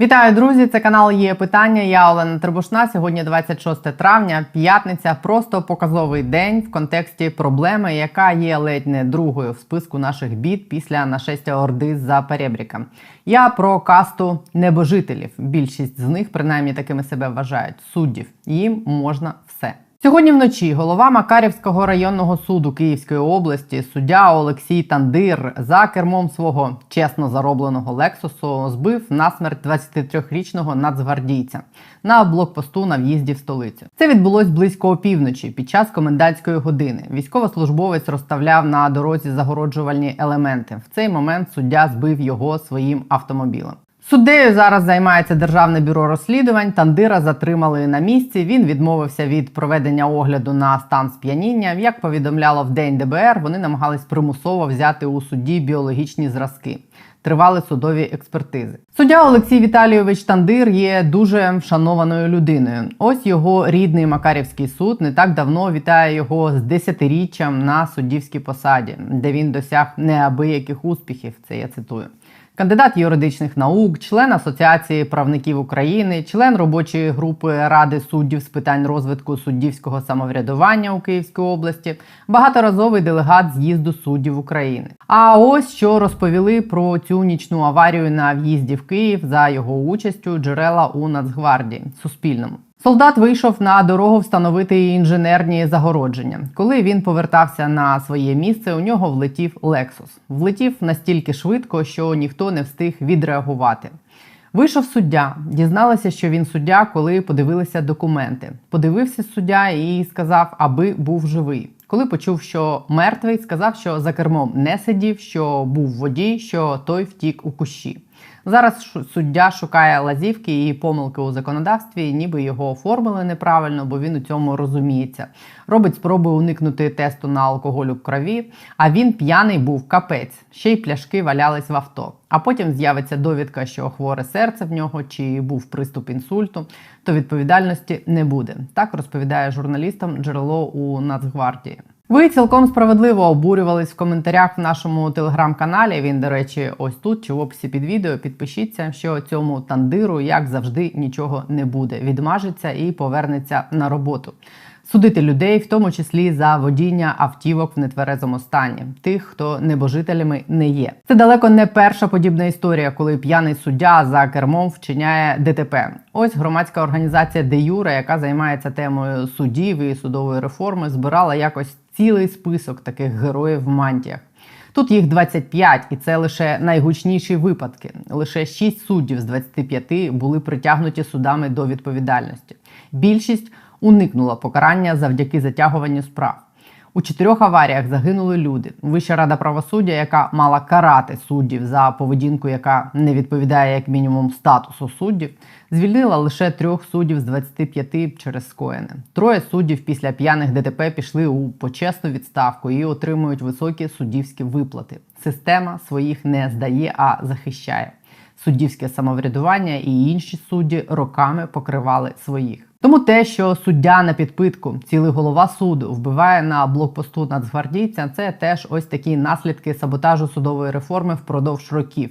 Вітаю, друзі! Це канал є питання. Я Олена Трибушна. Сьогодні 26 травня, п'ятниця. Просто показовий день в контексті проблеми, яка є ледь не другою в списку наших бід після нашестя Орди за перебріка. Я про касту небожителів. Більшість з них, принаймні, такими себе вважають суддів. Їм можна. Сьогодні вночі голова Макарівського районного суду Київської області, суддя Олексій Тандир, за кермом свого чесно заробленого лексусу збив насмерть 23-річного нацгвардійця на блокпосту на в'їзді в столицю. Це відбулось близько опівночі під час комендантської години. Військовослужбовець розставляв на дорозі загороджувальні елементи. В цей момент суддя збив його своїм автомобілем. Суддею зараз займається державне бюро розслідувань. Тандира затримали на місці. Він відмовився від проведення огляду на стан сп'яніння. Як повідомляло в день ДБР, вони намагались примусово взяти у судді біологічні зразки. Тривали судові експертизи. Суддя Олексій Віталійович Тандир є дуже вшанованою людиною. Ось його рідний Макарівський суд не так давно вітає його з десятиріччям на суддівській посаді, де він досяг неабияких успіхів. Це я цитую кандидат юридичних наук, член Асоціації правників України, член робочої групи Ради суддів з питань розвитку суддівського самоврядування у Київській області, багаторазовий делегат з'їзду суддів України. А ось що розповіли про цю нічну аварію на в'їзді в Київ за його участю джерела у Нацгвардії Суспільному. Солдат вийшов на дорогу встановити інженерні загородження. Коли він повертався на своє місце, у нього влетів Лексус. Влетів настільки швидко, що ніхто не встиг відреагувати. Вийшов суддя, дізналася, що він суддя, коли подивилися документи. Подивився суддя і сказав, аби був живий. Коли почув, що мертвий, сказав, що за кермом не сидів, що був водій, що той втік у кущі. Зараз суддя шукає лазівки і помилки у законодавстві, ніби його оформили неправильно, бо він у цьому розуміється. Робить спроби уникнути тесту на алкоголь у крові. А він п'яний був капець, ще й пляшки валялись в авто. А потім з'явиться довідка, що хворе серце в нього чи був приступ інсульту, то відповідальності не буде. Так розповідає журналістам джерело у Нацгвардії. Ви цілком справедливо обурювались в коментарях в нашому телеграм-каналі. Він, до речі, ось тут чи в описі під відео. Підпишіться, що цьому тандиру, як завжди, нічого не буде. Відмажеться і повернеться на роботу. Судити людей, в тому числі за водіння автівок в нетверезому стані, тих, хто небожителями не є. Це далеко не перша подібна історія, коли п'яний суддя за кермом вчиняє ДТП. Ось громадська організація Де Юра, яка займається темою судів і судової реформи, збирала якось цілий список таких героїв в мантіях. Тут їх 25, і це лише найгучніші випадки. Лише 6 суддів з 25 були притягнуті судами до відповідальності. Більшість уникнула покарання завдяки затягуванню справ. У чотирьох аваріях загинули люди. Вища рада правосуддя, яка мала карати суддів за поведінку, яка не відповідає як мінімум статусу суддів, звільнила лише трьох суддів з 25 через скоєне. Троє суддів після п'яних ДТП пішли у почесну відставку і отримують високі суддівські виплати. Система своїх не здає, а захищає. Суддівське самоврядування і інші судді роками покривали своїх. Тому те, що суддя на підпитку, цілий голова суду вбиває на блокпосту нацгвардійця, це теж ось такі наслідки саботажу судової реформи впродовж років.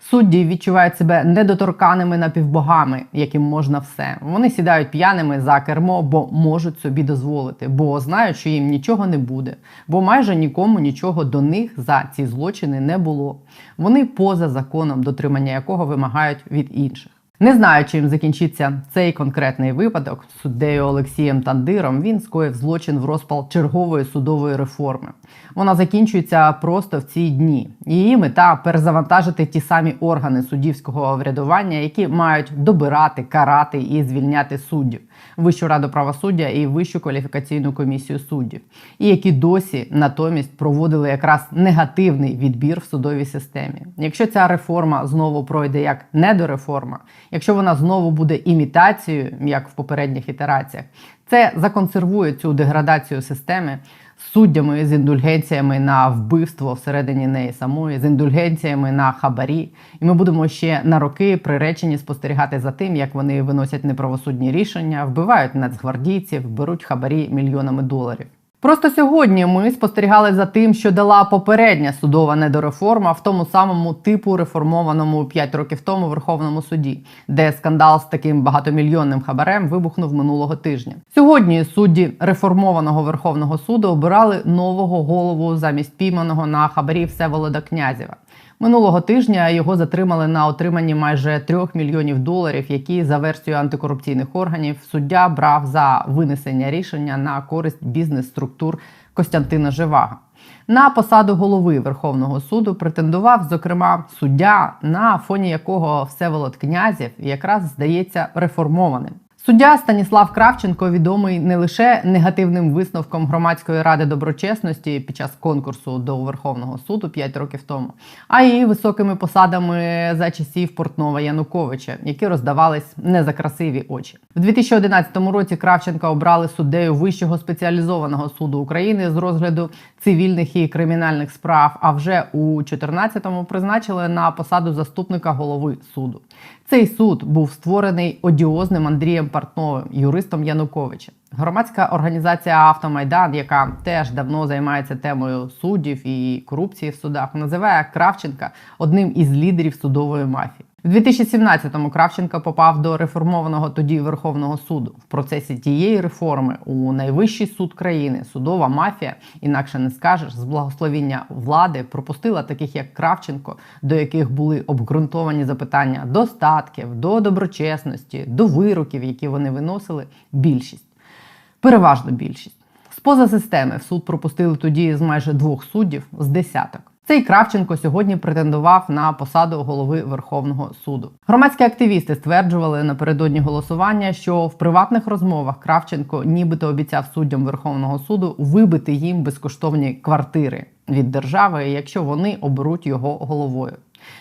Судді відчувають себе недоторканими напівбогами, яким можна все. Вони сідають п'яними за кермо, бо можуть собі дозволити, бо знають, що їм нічого не буде, бо майже нікому нічого до них за ці злочини не було. Вони поза законом, дотримання якого вимагають від інших. Не знаю, чим закінчиться цей конкретний випадок суддею Олексієм Тандиром. Він скоїв злочин в розпал чергової судової реформи. Вона закінчується просто в ці дні. Її мета перезавантажити ті самі органи суддівського врядування, які мають добирати, карати і звільняти суддів, Вищу раду правосуддя і Вищу кваліфікаційну комісію суддів, і які досі натомість проводили якраз негативний відбір в судовій системі. Якщо ця реформа знову пройде як недореформа, якщо вона знову буде імітацією, як в попередніх ітераціях, це законсервує цю деградацію системи суддями з індульгенціями на вбивство всередині неї самої, з індульгенціями на хабарі. І ми будемо ще на роки приречені спостерігати за тим, як вони виносять неправосудні рішення, вбивають нацгвардійців, беруть хабарі мільйонами доларів. Просто сьогодні ми спостерігали за тим, що дала попередня судова недореформа в тому самому типу реформованому 5 років тому Верховному суді, де скандал з таким багатомільйонним хабарем вибухнув минулого тижня. Сьогодні судді реформованого Верховного суду обирали нового голову замість пійманого на хабарі Всеволода Князєва. Минулого тижня його затримали на отриманні майже 3 мільйонів доларів, які за версією антикорупційних органів суддя брав за винесення рішення на користь бізнес-структур Костянтина Живага. На посаду голови Верховного суду претендував, зокрема, суддя, на фоні якого Всеволод Князєв якраз здається реформованим. Суддя Станіслав Кравченко відомий не лише негативним висновком громадської ради доброчесності під час конкурсу до Верховного суду 5 років тому, а й високими посадами за часів Портнова Януковича, які роздавались не за красиві очі. В 2011 році Кравченка обрали суддею Вищого спеціалізованого суду України з розгляду цивільних і кримінальних справ. А вже у 2014-му призначили на посаду заступника голови суду. Цей суд був створений одіозним Андрієм Портновим, юристом Януковича. Громадська організація Автомайдан, яка теж давно займається темою суддів і корупції в судах, називає Кравченка одним із лідерів судової мафії. В 2017-му Кравченко попав до реформованого тоді Верховного суду. В процесі тієї реформи у найвищий суд країни судова мафія, інакше не скажеш, з благословіння влади пропустила таких як Кравченко, до яких були обґрунтовані запитання до статків, до доброчесності, до вироків, які вони виносили. Більшість переважно більшість. З поза системи в суд пропустили тоді з майже двох суддів з десяток. Цей Кравченко сьогодні претендував на посаду голови Верховного суду. Громадські активісти стверджували напередодні голосування, що в приватних розмовах Кравченко нібито обіцяв суддям Верховного суду вибити їм безкоштовні квартири від держави, якщо вони оберуть його головою.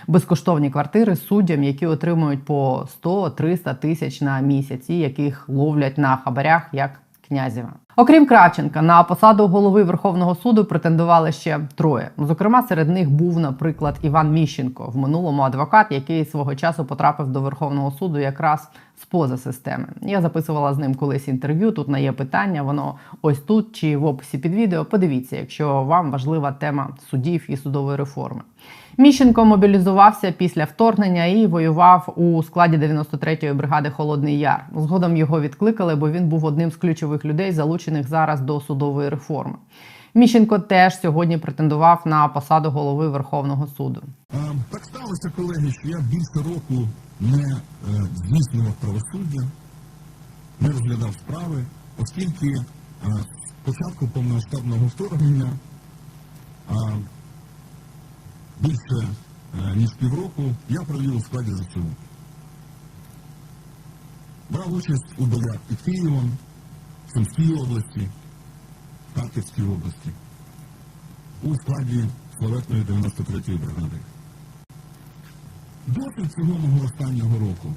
Безкоштовні квартири суддям, які отримують по 100-300 тисяч на місяць, і яких ловлять на хабарях як Князєва. Окрім Кравченка, на посаду голови Верховного суду претендували ще троє. Зокрема, серед них був, наприклад, Іван Міщенко, в минулому адвокат, який свого часу потрапив до Верховного суду якраз з поза системи. Я записувала з ним колись інтерв'ю. Тут на є питання, воно ось тут чи в описі під відео. Подивіться, якщо вам важлива тема судів і судової реформи. Міщенко мобілізувався після вторгнення і воював у складі 93-ї бригади Холодний Яр. Згодом його відкликали, бо він був одним з ключових людей, залучених зараз до судової реформи. Міщенко теж сьогодні претендував на посаду голови Верховного суду. Е, Так сталося, колеги, що я більше року не е, здійснював правосуддя, не розглядав справи, оскільки е, з початку повномасштабного вторгнення більше е, ніж півроку я провів у складі ЗСУ. Брав участь у боях під Києвом, в Сумській області, Харківській області, у складі славетної 93-ї бригади. Досвід цього мого останнього року.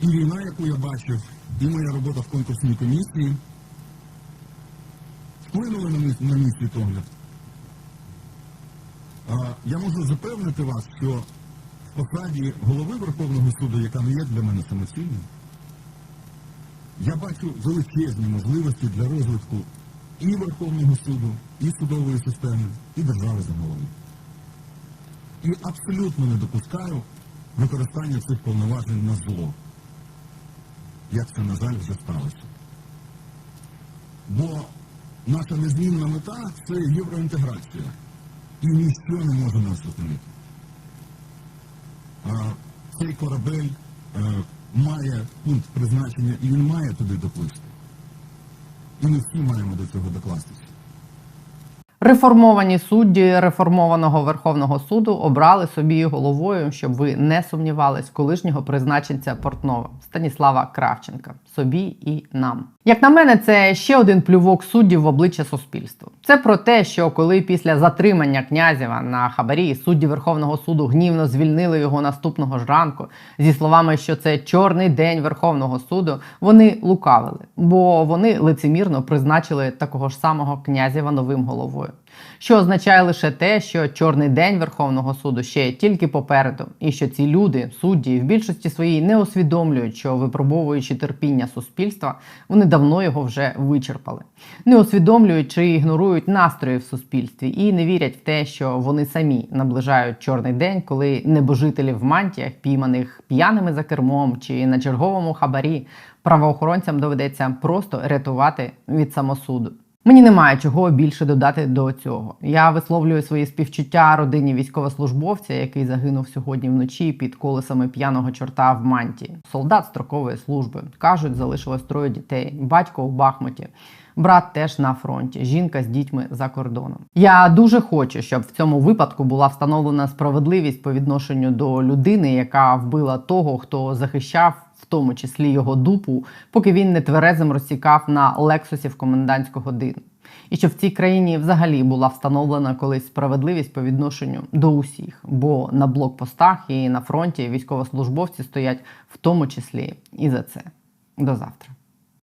І війна, яку я бачив, і моя робота в конкурсній комісії вплинули на мій світогляд. Я можу запевнити вас, що в посаді голови Верховного суду, яка не є для мене самостійною, я бачу величезні можливості для розвитку і Верховного суду, і судової системи, і держави загалом. І абсолютно не допускаю використання цих повноважень на зло, як це, на жаль, вже сталося. Бо наша незмінна мета це євроінтеграція. І ніщо не може нас зупинити. Цей корабель е, має пункт призначення і він має туди доплисти. І ми всі маємо до цього докластися. Реформовані судді реформованого Верховного суду обрали собі головою, щоб ви не сумнівались, колишнього призначенця Портнова Станіслава Кравченка собі і нам. Як на мене, це ще один плювок суддів в обличчя суспільству. Це про те, що коли після затримання князєва на хабарі судді Верховного суду гнівно звільнили його наступного ж ранку зі словами, що це чорний день Верховного суду, вони лукавили, бо вони лицемірно призначили такого ж самого князєва новим головою. Що означає лише те, що чорний день Верховного суду ще тільки попереду, і що ці люди, судді, в більшості своїй не усвідомлюють, що випробовуючи терпіння суспільства, вони давно його вже вичерпали, не усвідомлюють чи ігнорують настрої в суспільстві і не вірять в те, що вони самі наближають чорний день, коли небожителі в мантіях, пійманих п'яними за кермом чи на черговому хабарі, правоохоронцям доведеться просто рятувати від самосуду. Мені немає чого більше додати до цього. Я висловлюю свої співчуття родині військовослужбовця, який загинув сьогодні вночі під колесами п'яного чорта в манті. Солдат строкової служби кажуть, залишилось троє дітей. Батько у Бахмуті. Брат теж на фронті, жінка з дітьми за кордоном. Я дуже хочу, щоб в цьому випадку була встановлена справедливість по відношенню до людини, яка вбила того, хто захищав в тому числі його дупу, поки він не тверезим розсікав на лексусі в комендантську годину. І щоб в цій країні взагалі була встановлена колись справедливість по відношенню до усіх, бо на блокпостах і на фронті військовослужбовці стоять в тому числі і за це. До завтра.